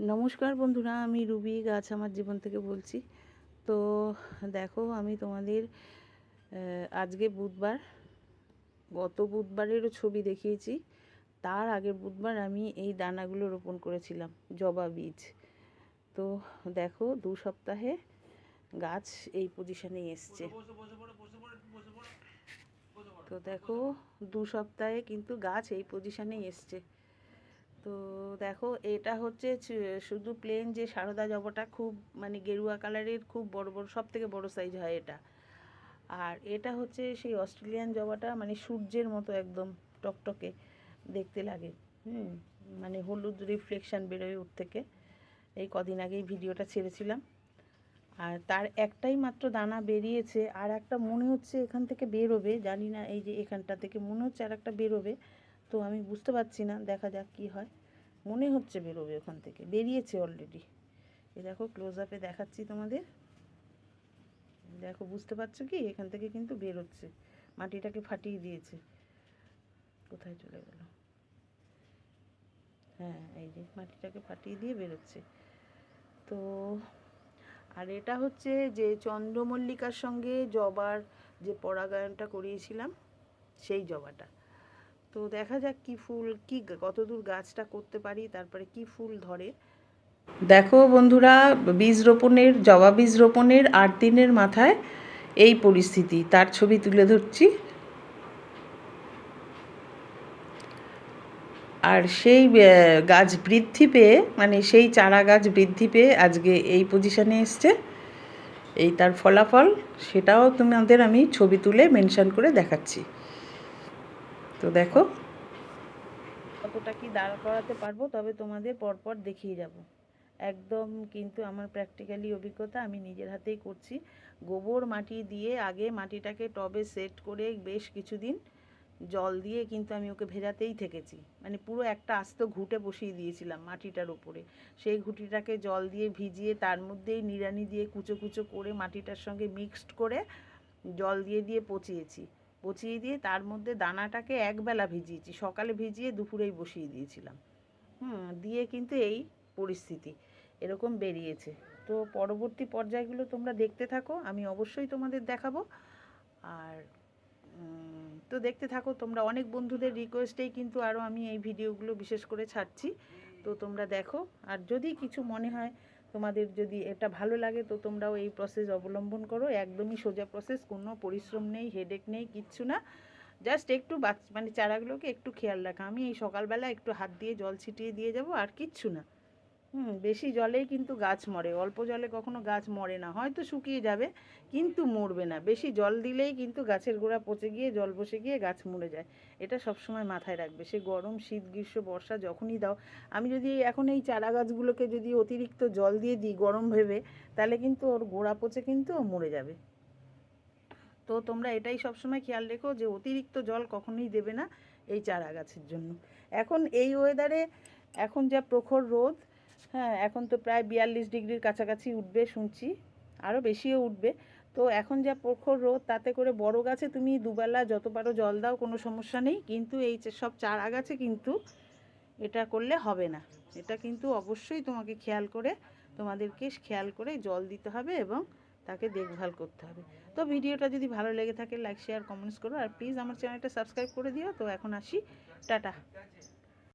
নমস্কার বন্ধুরা, আমি রুবি গাছ আমার জীবন থেকে বলছি। তো দেখো, আমি তোমাদের আজকে বুধবার, গত বুধবারেরও ছবি দেখিয়েছি। তার আগের বুধবার আমি এই দানাগুলো রোপণ করেছিলাম, জবা বীজ। তো দেখো, দু সপ্তাহে গাছ এই পজিশনে এসছে। তো দেখো, দু সপ্তাহে কিন্তু গাছ এই পজিশনে এসছে। তো দেখো, এটা হচ্ছে শুধু প্লেন যে সারদা জবাটা খুব মানে গেরুয়া কালারের খুব বড় বড় সব থেকে বড় সাইজ হয় এটা। আর এটা হচ্ছে সেই অস্ট্রেলিয়ান জবাটা মানে সূর্যের মতো একদম টকটকে দেখতে লাগে। হুম মানে হলুদ রিফ্লেকশন বেরোয় ওর থেকে। এই কদিন আগেই ভিডিওটা ছেড়েছিলাম। আর তার একটাই মাত্র দানা বেরিয়েছে, আর একটা মনে হচ্ছে এখান থেকে বেরোবে, জানি না এই যে এখানটা থেকে মনে হচ্ছে আর একটা বেরোবে, তো আমি বুঝতে পারছি না, দেখা যাক কি হয়। মনে হচ্ছে বেরোবে ওখান থেকে। বেরিয়েছে অলরেডি এ দেখো ক্লোজ আপে দেখাচ্ছি তোমাদের। দেখো, বুঝতে পারছ কি? এখান থেকে কিন্তু বেরোচ্ছে। মাটিটাকে ফাটিয়ে দিয়েছে। কোথায় চলে গেল? হ্যাঁ এই যে মাটিটাকে ফাটিয়ে দিয়ে বেরোচ্ছে। তো, আর এটা হচ্ছে যে চন্দ্রমল্লিকার সঙ্গে জবার যে পরাগায়নটা করিয়েছিলাম, সেই জবাটা। তো দেখা যাক কি ফুল, কি কতদূর গাছটা করতে পারি, তারপরে কি ফুল ধরে। দেখো বন্ধুরা, বীজ রোপণের, জবা বীজ রোপণের আট দিনের মাথায় এই পরিস্থিতি। তার ছবি তুলে ধরছি। আর সেই গাছ বৃদ্ধি পেয়ে মানে সেই চারা গাছ বৃদ্ধি পেয়ে আজকে এই পজিশনে এসছে। এই তার ফলাফল, সেটাও তোমাদের আমি ছবি তুলে মেনশন করে দেখাচ্ছি। তো দেখো। কতটা কি দাঁড় করাতে পারব? তবে তোমাদের পরপর দেখিয়ে যাব। একদম কিন্তু আমার প্র্যাকটিক্যালি অভিজ্ঞতা আমি নিজের হাতেই করছি। গোবর মাটি দিয়ে আগে মাটিটাকে টবে সেট করে বেশ কিছুদিন জল দিয়ে কিন্তু আমি ওকে ভেজাতেই থেকেছি। মানে পুরো একটা আস্ত ঘুঁটে বসিয়ে দিয়েছিলাম মাটিটার উপরে। সেই ঘুঁটিটাকে জল দিয়ে ভিজিয়ে তার মধ্যেই নিড়ানি দিয়ে কুচো কুচো করে মাটিটার সঙ্গে মিক্সড করে জল দিয়ে দিয়ে পচিয়েছি। পচিয়ে দিয়ে তার মধ্যে দানাটাকে একবেলা ভিজিয়েছি। সকালে ভিজিয়ে দুপুরেই বসিয়ে দিয়েছিলাম। হুম, দিয়ে কিন্তু এই পরিস্থিতি এরকম বেরিয়েছে। তো পরবর্তী পর্যায়গুলো তোমরা দেখতে থাকো, আমি অবশ্যই তোমাদের দেখাবো। আর তো দেখতে থাকো, তোমরা অনেক বন্ধুদের রিকোয়েস্টেই কিন্তু আরও আমি এই ভিডিওগুলো বিশেষ করে ছাড়ছি। তো তোমরা দেখো, আর যদি কিছু মনে হয় তোমাদের যদি এটা ভালো লাগে, তো তোমরাও এই প্রসেস অবলম্বন করো। একদমই সোজা প্রসেস কোনো পরিশ্রম নেই হেডেক নেই, কিচ্ছু না। জাস্ট একটু বাচ্চা মানে চারাগুলোকে একটু খেয়াল রাখা। আমি এই সকালবেলা একটু হাত দিয়ে জল ছিটিয়ে দিয়ে যাব, আর কিচ্ছু না। হুম, বেশি জলেই কিন্তু গাছ মরে। অল্প জলে কখনো গাছ মরে না। হয়তো শুকিয়ে যাবে, কিন্তু মরবে না। বেশি জল দিলেই কিন্তু গাছের গোড়া পচে গিয়ে, জল বসে গিয়ে গাছ মরে যায়। এটা সবসময় মাথায় রাখবে। সে গরম, শীত, গ্রীষ্ম, বর্ষা যখনই দাও। আমি যদি এখন এই চারা গাছগুলোকে যদি অতিরিক্ত জল দিয়ে দিই গরম ভেবে, তাহলে কিন্তু ওর গোড়া পচে কিন্তু মরে যাবে। তো তোমরা এটাই সবসময় খেয়াল রেখো যে অতিরিক্ত জল কখনোই দেবে না এই চারা গাছের জন্য। এখন এই ওয়েদারে এখন যা প্রখর রোদ হ্যাঁ এখন তো প্রায় বিয়াল্লিশ ডিগ্রির কাছাকাছি উঠবে শুনছি। আরও বেশিও উঠবে। তো এখন যা প্রখর রোদ, তাতে করে বড় গাছে তুমি দুবেলা যত পারো জল দাও, কোনো সমস্যা নেই। কিন্তু এই সব চারা গাছে কিন্তু এটা করলে হবে না। এটা কিন্তু অবশ্যই তোমাকে খেয়াল করে, তোমাদেরকে খেয়াল করে জল দিতে হবে এবং তাকে দেখভাল করতে হবে। তো ভিডিওটা যদি ভালো লেগে থাকে লাইক শেয়ার কমেন্টস করো। আর প্লিজ আমার চ্যানেলটা সাবস্ক্রাইব করে দিও। তো এখন আসি। টাটা।